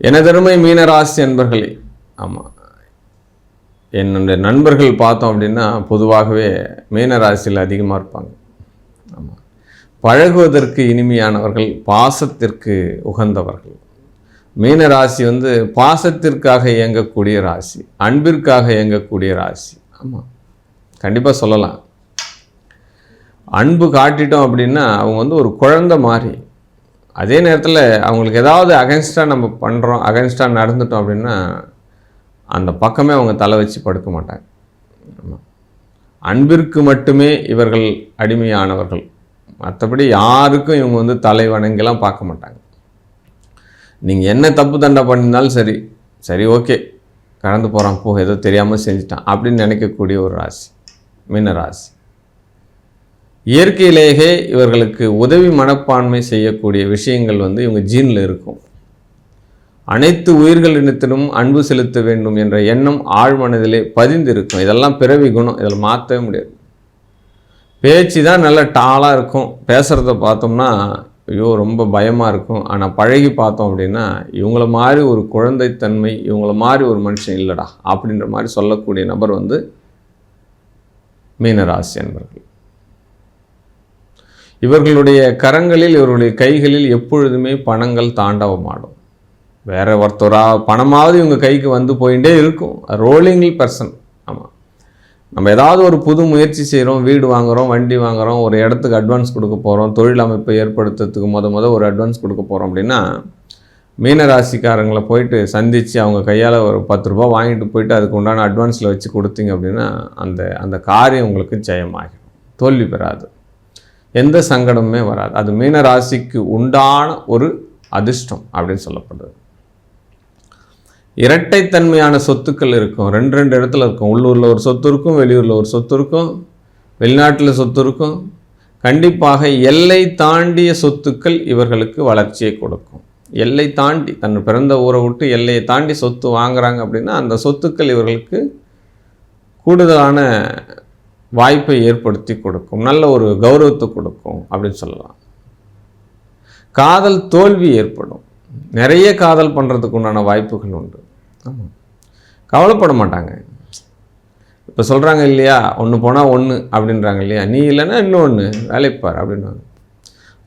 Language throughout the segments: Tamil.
எனதருமை மீனராசி நண்பர்களே ஆமாம் என்னுடைய நண்பர்கள் பார்த்தோம் அப்படின்னா பொதுவாகவே மீனராசியில் அதிகமாக இருப்பாங்க. ஆமாம் பழகுவதற்கு இனிமையானவர்கள் பாசத்திற்கு உகந்தவர்கள். மீனராசி வந்து பாசத்திற்காக இயங்கக்கூடிய ராசி அன்பிற்காக இயங்கக்கூடிய ராசி. ஆமாம் கண்டிப்பாக சொல்லலாம். அன்பு காட்டிட்டோம் அப்படின்னா அவங்க வந்து ஒரு குழந்தை மாதிரி அதே நேரத்தில் அவங்களுக்கு ஏதாவது அகைன்ஸ்டாக நம்ம பண்ணுறோம் அகைன்ஸ்டாக நடந்துட்டோம் அப்படின்னா அந்த பக்கமே அவங்க தலை வச்சு படுக்க மாட்டாங்க. ஆமாம். அன்பிற்கு மட்டுமே இவர்கள் அடிமையானவர்கள். மற்றபடி யாருக்கும் இவங்க வந்து தலை வணங்கிலாம் பார்க்க மாட்டாங்க. நீங்கள் என்ன தப்பு தண்டை பண்ணியிருந்தாலும் சரி சரி ஓகே கடந்து போகிறான் போ ஏதோ தெரியாமல் செஞ்சுட்டான் அப்படின்னு நினைக்கக்கூடிய ஒரு ராசி மீன ராசி. இயற்கையிலேயே இவர்களுக்கு உதவி மனப்பான்மை செய்யக்கூடிய விஷயங்கள் வந்து இவங்க ஜீனில் இருக்கும். அனைத்து உயிர்களிடத்திலும் அன்பு செலுத்த வேண்டும் என்ற எண்ணம் ஆழ்மனதிலே பதிந்திருக்கும். இதெல்லாம் பிறவி குணம். இதில் மாற்றவே முடியாது. பேச்சு தான் நல்ல டாலாக இருக்கும். பேசுகிறத பார்த்தோம்னா ஐயோ ரொம்ப பயமாக இருக்கும். ஆனால் பழகி பார்த்தோம் அப்படின்னா இவங்கள மாதிரி ஒரு குழந்தைத்தன்மை இவங்கள மாதிரி ஒரு மனுஷன் இல்லைடா அப்படின்ற மாதிரி சொல்லக்கூடிய நபர் வந்து மீனராசி என்பர்கள் இவர்களுடைய கரங்களில் இவர்களுடைய கைகளில் எப்பொழுதுமே பணங்கள் தாண்டவமாடும். வேற ஒருத்தரா பணமாவது இவங்க கைக்கு வந்து போயிட்டே இருக்கும். ரோலிங்கில் பர்சன் ஆமாம் நம்ம ஏதாவது ஒரு புது முயற்சி செய்கிறோம் வீடு வாங்குகிறோம் வண்டி வாங்குகிறோம் ஒரு இடத்துக்கு அட்வான்ஸ் கொடுக்க போகிறோம் தொழில் அமைப்பை ஏற்படுத்துறதுக்கு முத முத ஒரு அட்வான்ஸ் கொடுக்க போகிறோம் அப்படின்னா மீனராசிக்காரங்களை போயிட்டு சந்தித்து அவங்க கையால் ஒரு பத்து ரூபா வாங்கிட்டு போயிட்டு அதுக்கு உண்டான அட்வான்ஸில் வச்சு கொடுத்தீங்க அப்படின்னா அந்த அந்த காரியம் உங்களுக்கு ஜெயமாகிடும். தோல்வி பெறாது. எந்த சங்கடமுமே வராது. அது மீனராசிக்கு உண்டான ஒரு அதிர்ஷ்டம் அப்படின்னு சொல்லப்படுது. இரட்டைத்தன்மையான சொத்துக்கள் இருக்கும். ரெண்டு ரெண்டு இடத்துல இருக்கும். உள்ளூரில் ஒரு சொத்து இருக்கும் வெளியூரில் ஒரு சொத்து இருக்கும் வெளிநாட்டில் சொத்து இருக்கும். கண்டிப்பாக எல்லை தாண்டிய சொத்துக்கள் இவர்களுக்கு வளர்ச்சியை கொடுக்கும். எல்லை தாண்டி தன் பிறந்த ஊரை விட்டு எல்லையை தாண்டி சொத்து வாங்குறாங்க அப்படின்னா அந்த சொத்துக்கள் இவர்களுக்கு கூடுதலான வாய்ப்பை ஏற்படுத்தி கொடுக்கும் நல்ல ஒரு கௌரவத்தை கொடுக்கும் அப்படின்னு சொல்லலாம். காதல் தோல்வி ஏற்படும். நிறைய காதல் பண்ணுறதுக்கு உண்டான வாய்ப்புகள் உண்டு. ஆமாம் கவலைப்பட மாட்டாங்க. இப்போ சொல்கிறாங்க இல்லையா ஒன்று போனால் ஒன்று அப்படின்றாங்க இல்லையா நீ இல்லைன்னா இன்னொன்று வேலைப்பார் அப்படின்வாங்க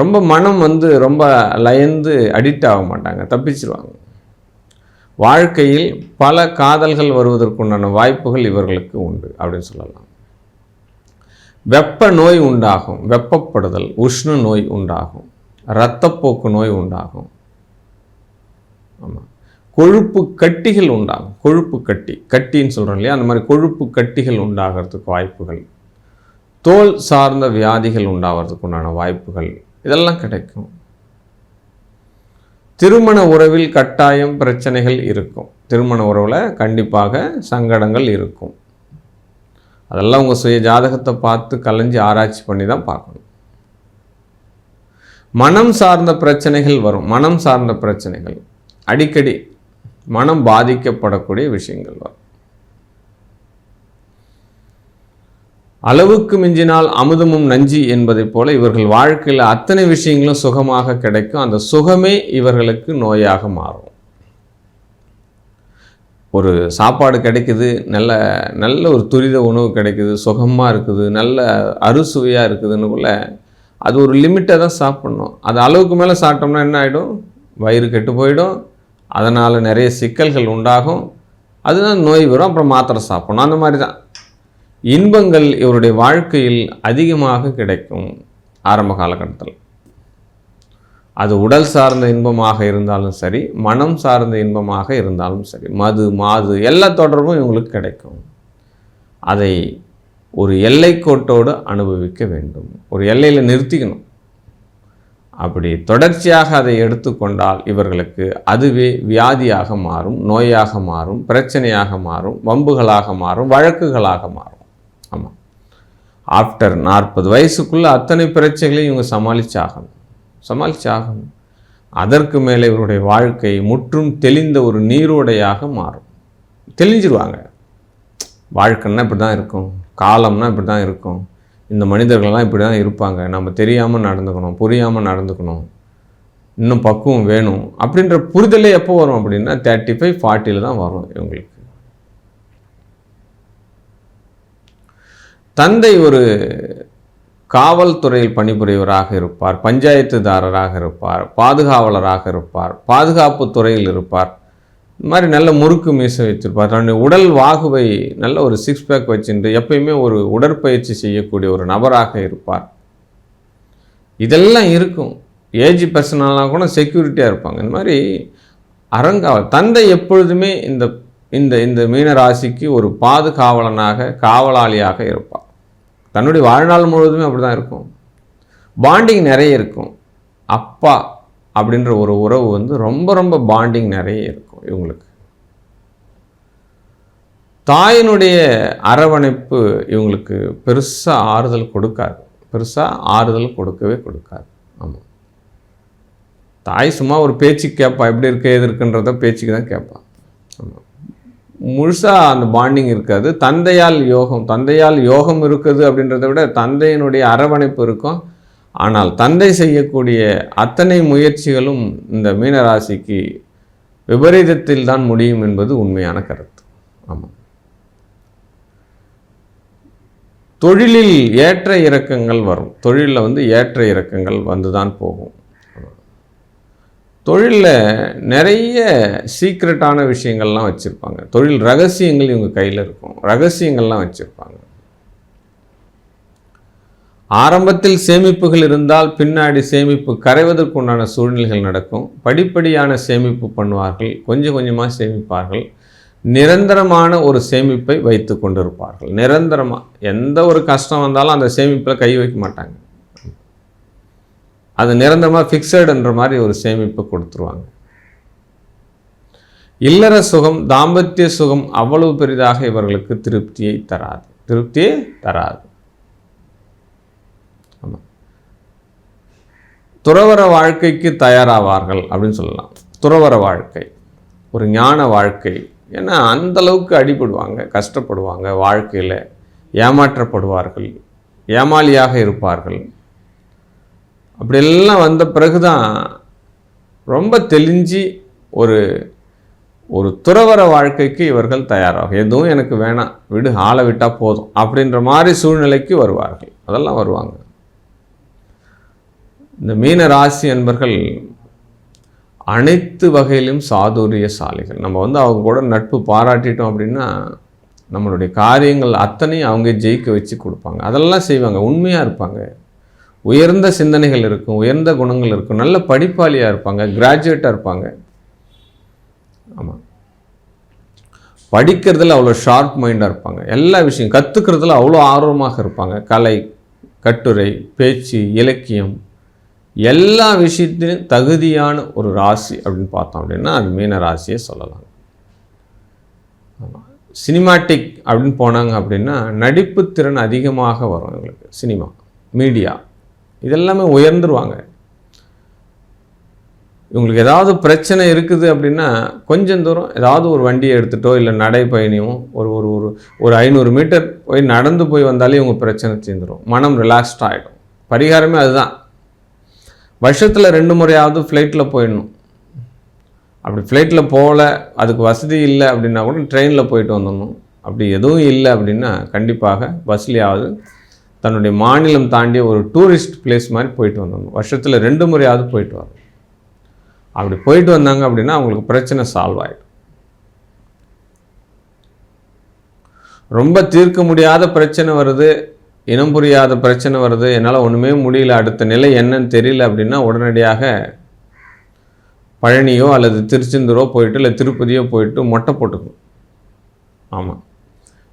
ரொம்ப மனம் வந்து ரொம்ப லயந்து அடிக்ட் ஆக மாட்டாங்க தப்பிச்சிருவாங்க. வாழ்க்கையில் பல காதல்கள் வருவதற்குண்டான வாய்ப்புகள் இவர்களுக்கு உண்டு அப்படின்னு சொல்லலாம். வெப்ப நோய் உண்டாகும் வெப்பப்படுதல் உஷ்ண நோய் உண்டாகும் இரத்தப்போக்கு நோய் உண்டாகும். ஆமாம் கொழுப்பு கட்டிகள் உண்டாகும். கொழுப்பு கட்டி கட்டின்னு சொல்கிறோம் இல்லையா? அந்த மாதிரி கொழுப்பு கட்டிகள் உண்டாகிறதுக்கு வாய்ப்புகள். தோல் சார்ந்த வியாதிகள் உண்டாகிறதுக்கு உண்டான வாய்ப்புகள். இதெல்லாம் கிடைக்கும். திருமண உறவில் கட்டாயம் பிரச்சனைகள் இருக்கும். திருமண உறவில் கண்டிப்பாக சங்கடங்கள் இருக்கும். அதெல்லாம் உங்கள் சுய ஜாதகத்தை பார்த்து கலைஞ்சி ஆராய்ச்சி பண்ணி தான் பார்க்கணும். மனம் சார்ந்த பிரச்சனைகள் வரும். மனம் சார்ந்த பிரச்சனைகள். அடிக்கடி மனம் பாதிக்கப்படக்கூடிய விஷயங்கள் வரும். அளவுக்கு மிஞ்சினால் அமுதமும் நஞ்சி என்பதைப் போல இவர்கள் வாழ்க்கையில் அத்தனை விஷயங்களும் சுகமாக கிடைக்கும். அந்த சுகமே இவர்களுக்கு நோயாக மாறும். ஒரு சாப்பாடு கிடைக்குது நல்ல நல்ல ஒரு துரித உணவு கிடைக்குது சுகமாக இருக்குது நல்ல அறுசுவையாக இருக்குதுன்னுக்குள்ள அது ஒரு லிமிட்டை தான் சாப்பிட்ணும். அது அளவுக்கு மேலே சாப்பிட்டோம்னா என்ன ஆகிடும் வயிறு கெட்டு போயிடும். அதனால் நிறைய சிக்கல்கள் உண்டாகும். அதுதான் நோய் வரும். அப்புறம் மாத்திரை சாப்பிடணும். அந்த மாதிரி தான். இன்பங்கள் இவருடைய வாழ்க்கையில் அதிகமாக கிடைக்கும் ஆரம்ப காலகட்டத்தில். அது உடல் சார்ந்த இன்பமாக இருந்தாலும் சரி மனம் சார்ந்த இன்பமாக இருந்தாலும் சரி மது மாது எல்லா தொடர்பும் இவங்களுக்கு கிடைக்கும். அதை ஒரு எல்லைக்கோட்டோடு அனுபவிக்க வேண்டும். ஒரு எல்லையில் நிறுத்திக்கணும். அப்படி தொடர்ச்சியாக அதை எடுத்துக்கொண்டால் இவர்களுக்கு அதுவே வியாதியாக மாறும் நோயாக மாறும் பிரச்சனையாக மாறும் வம்புகளாக மாறும் வழக்குகளாக மாறும். ஆமாம் ஆஃப்டர் நாற்பது வயசுக்குள்ளே அத்தனை பிரச்சனைகளையும் இவங்க சமாளிச்சாகணும். சமாளிச்சாகணும் அதற்கு மேலே இவருடைய வாழ்க்கை முற்றும் தெளிந்த ஒரு நீரோடையாக மாறும். தெளிஞ்சிருவாங்க. வாழ்க்கைன்னா இப்படி தான் இருக்கும். காலம்னா இப்படி தான் இருக்கும். இந்த மனிதர்கள்லாம் இப்படி தான் இருப்பாங்க. நம்ம தெரியாமல் நடந்துக்கணும் புரியாமல் நடந்துக்கணும். இன்னும் பக்குவம் வேணும். அப்படின்ற புரிதலே எப்போ வரும் அப்படின்னா தேர்ட்டி ஃபைவ் ஃபார்ட்டியில் தான் வரும் இவங்களுக்கு. தந்தை ஒரு காவல்துறையில் பணிபுரியவராக இருப்பார் பஞ்சாயத்துதாரராக இருப்பார் பாதுகாவலராக இருப்பார் பாதுகாப்பு துறையில் இருப்பார். இந்த மாதிரி நல்ல முறுக்கு மீசை வச்சுருப்பார். தன்னுடைய உடல் வாகுவை நல்ல ஒரு சிக்ஸ் பேக் வச்சுட்டு எப்பயுமே ஒரு உடற்பயிற்சி செய்யக்கூடிய ஒரு நபராக இருப்பார். இதெல்லாம் இருக்கும். ஏஜ் பர்சனலாம் கூட செக்யூரிட்டியாக இருப்பாங்க. இந்த மாதிரி அறங்காவல் தந்தை எப்பொழுதுமே இந்த இந்த இந்த மீன ராசிக்கு ஒரு பாதுகாவலனாக காவலாளியாக இருப்பார். தன்னுடைய வாழ்நாள் முழுவதுமே அப்படி தான் இருக்கும். பாண்டிங் நிறைய இருக்கும். அப்பா அப்படின்ற ஒரு உறவு வந்து ரொம்ப ரொம்ப பாண்டிங் நிறைய இருக்கும் இவங்களுக்கு. தாயினுடைய அரவணைப்பு இவங்களுக்கு பெருசாக ஆறுதல் கொடுக்காது. பெருசாக ஆறுதல் கொடுக்கவே கொடுக்காது. ஆமாம் தாய் சும்மா ஒரு பேச்சு கேட்பா எப்படி இருக்கு எது இருக்குன்றத பேச்சுக்கு தான் கேட்பான் ஆமாம் முழுசாக அந்த பாண்டிங் இருக்காது. தந்தையால் யோகம் தந்தையால் யோகம் இருக்குது அப்படின்றத விட தந்தையினுடைய அரவணைப்பு இருக்கும். ஆனால் தந்தை செய்யக்கூடிய அத்தனை முயற்சிகளும் இந்த மீனராசிக்கு விபரீதத்தில் தான் முடியும் என்பது உண்மையான கருத்து. ஆமாம் தொழிலில் ஏற்ற இறக்கங்கள் வரும். தொழிலில் வந்து ஏற்ற இறக்கங்கள் வந்து தான் போகும். தொழிலில் நிறைய சீக்ரெட்டான விஷயங்கள்லாம் வச்சுருப்பாங்க. தொழில் ரகசியங்கள் இவங்க கையில் இருக்கும். ரகசியங்கள்லாம் வச்சுருப்பாங்க. ஆரம்பத்தில் சேமிப்புகள் இருந்தால் பின்னாடி சேமிப்பு கரைவதற்குண்டான சூழ்நிலைகள் நடக்கும். படிப்படியான சேமிப்பு பண்ணுவார்கள். கொஞ்சம் கொஞ்சமாக சேமிப்பார்கள். நிரந்தரமான ஒரு சேமிப்பை வைத்து கொண்டிருப்பார்கள். நிரந்தரமாக எந்த ஒரு கஷ்டம் வந்தாலும் அந்த சேமிப்பில் கை வைக்க மாட்டாங்க. அது நிரந்தரமாக ஃபிக்ஸடுன்ற மாதிரி ஒரு சேமிப்பு கொடுத்துருவாங்க. இல்லற சுகம் தாம்பத்திய சுகம் அவ்வளவு பெரிதாக இவர்களுக்கு திருப்தியை தராது. திருப்தியை தராது. ஆமாம் துறவர வாழ்க்கைக்கு தயாராவார்கள் அப்படின்னு சொல்லலாம். துறவர வாழ்க்கை ஒரு ஞான வாழ்க்கை. ஏன்னா அந்த அளவுக்கு அடிபடுவாங்க கஷ்டப்படுவாங்க வாழ்க்கையில். ஏமாற்றப்படுவார்கள் ஏமாளியாக இருப்பார்கள். அப்படியெல்லாம் வந்த பிறகு தான் ரொம்ப தெளிஞ்சு ஒரு ஒரு துறவர வாழ்க்கைக்கு இவர்கள் தயாராகும். எதுவும் எனக்கு வேணாம் விடு ஆளை விட்டால் போதும் அப்படின்ற மாதிரி சூழ்நிலைக்கு வருவார்கள். அதெல்லாம் வருவாங்க. இந்த மீன ராசி என்பர்கள் அனைத்து வகையிலும் சாதுரிய சாலைகள் நம்ம வந்து அவங்க கூட நட்பு பாராட்டிட்டோம் அப்படின்னா நம்மளுடைய காரியங்கள் அத்தனையும் அவங்க ஜெயிக்க வச்சு கொடுப்பாங்க. அதெல்லாம் செய்வாங்க உண்மையாக இருப்பாங்க. உயர்ந்த சிந்தனைகள் இருக்கும் உயர்ந்த குணங்கள் இருக்கும். நல்ல படிப்பாளியாக இருப்பாங்க கிராஜுவேட்டாக இருப்பாங்க. ஆமாம் படிக்கிறதுல அவ்வளோ ஷார்ப் மைண்டாக இருப்பாங்க. எல்லா விஷயம் கற்றுக்கிறதுல அவ்வளோ ஆர்வமாக இருப்பாங்க. கலை கட்டுரை பேச்சு இலக்கியம். எல்லா விஷயத்திலும் தகுதியான ஒரு ராசி அப்படின்னு பார்த்தோம் அப்படின்னா அது மீன ராசியை சொல்லலாம். சினிமாட்டிக் அப்படின்னு போனாங்க அப்படின்னா நடிப்பு திறன் அதிகமாக வரும் எங்களுக்கு. சினிமா மீடியா இதெல்லாமே உயர்ந்துருவாங்க. இவங்களுக்கு ஏதாவது பிரச்சனை இருக்குது அப்படின்னா கொஞ்சம் தூரம் ஏதாவது ஒரு வண்டியை எடுத்துட்டோ இல்லை நடைப்பயணியும் ஒரு ஒரு ஒரு ஒரு ஐநூறு மீட்டர் போய் நடந்து போய் வந்தாலே இவங்க பிரச்சனை தீர்ந்துடும் மனம் ரிலாக்ஸ்ட் ஆகிடும் பரிகாரமே அதுதான். வருஷத்தில் ரெண்டு முறையாவது ஃப்ளைட்டில் போயிடணும். அப்படி ஃப்ளைட்டில் போகல அதுக்கு வசதி இல்லை அப்படின்னா கூட ட்ரெயினில் போயிட்டு வந்துடணும். அப்படி எதுவும் இல்லை அப்படின்னா கண்டிப்பாக பஸ்லேயாவது தன்னுடைய மாநிலம் தாண்டி ஒரு டூரிஸ்ட் பிளேஸ் மாதிரி போயிட்டு வந்தாங்க வருஷத்தில் ரெண்டு முறையாவது போயிட்டு வரணும் அப்படி போயிட்டு வந்தாங்க அப்படின்னா அவங்களுக்கு பிரச்சனை சால்வ் ஆகிடும் ரொம்ப தீர்க்க முடியாத பிரச்சனை வருது இனம் புரியாத பிரச்சனை வருது என்னால் ஒன்றுமே முடியல அடுத்த நிலை என்னன்னு தெரியல அப்படின்னா உடனடியாக பழனியோ அல்லது திருச்செந்தூரோ போயிட்டு இல்லை திருப்பதியோ போயிட்டு மொட்டை போட்டுக்கணும். ஆமாம்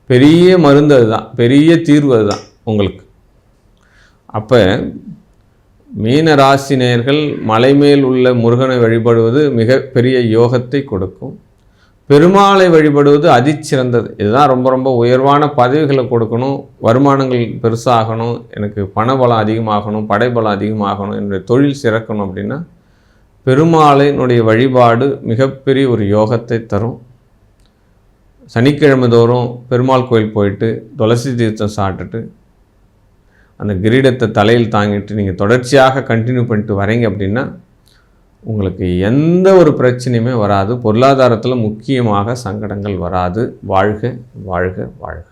பெரிய மருந்து அதுதான். பெரிய தீர்வு அதுதான். உங்களுக்கு. அப்போ மீன ராசினியர்கள் மலை மேல் உள்ள முருகனை வழிபடுவது மிக பெரிய யோகத்தை கொடுக்கும். பெருமாளை வழிபடுவது அதிச்சிறந்தது. இதுதான் ரொம்ப ரொம்ப உயர்வான பதவிகளை கொடுக்கணும். வருமானங்கள் பெருசாகணும். எனக்கு பணபலம் அதிகமாகணும் படைபலம் அதிகமாகணும் என்னுடைய தொழில் சிறக்கணும் அப்படின்னா பெருமாளினுடைய வழிபாடு மிகப்பெரிய ஒரு யோகத்தை தரும். சனிக்கிழமை தோறும் பெருமாள் கோயில் போயிட்டு துளசி தீர்த்தம் சாப்பிட்டுட்டு அந்த கிரீடத்தை தலையில் தாங்கிட்டு நீங்கள் தொடர்ச்சியாக கண்டினியூ பண்ணிட்டு வரீங்க அப்படின்னா உங்களுக்கு எந்த ஒரு பிரச்சனையுமே வராது. பொருளாதாரத்தில் முக்கியமாக சங்கடங்கள் வராது. வாழ்க வாழ்க வாழ்க.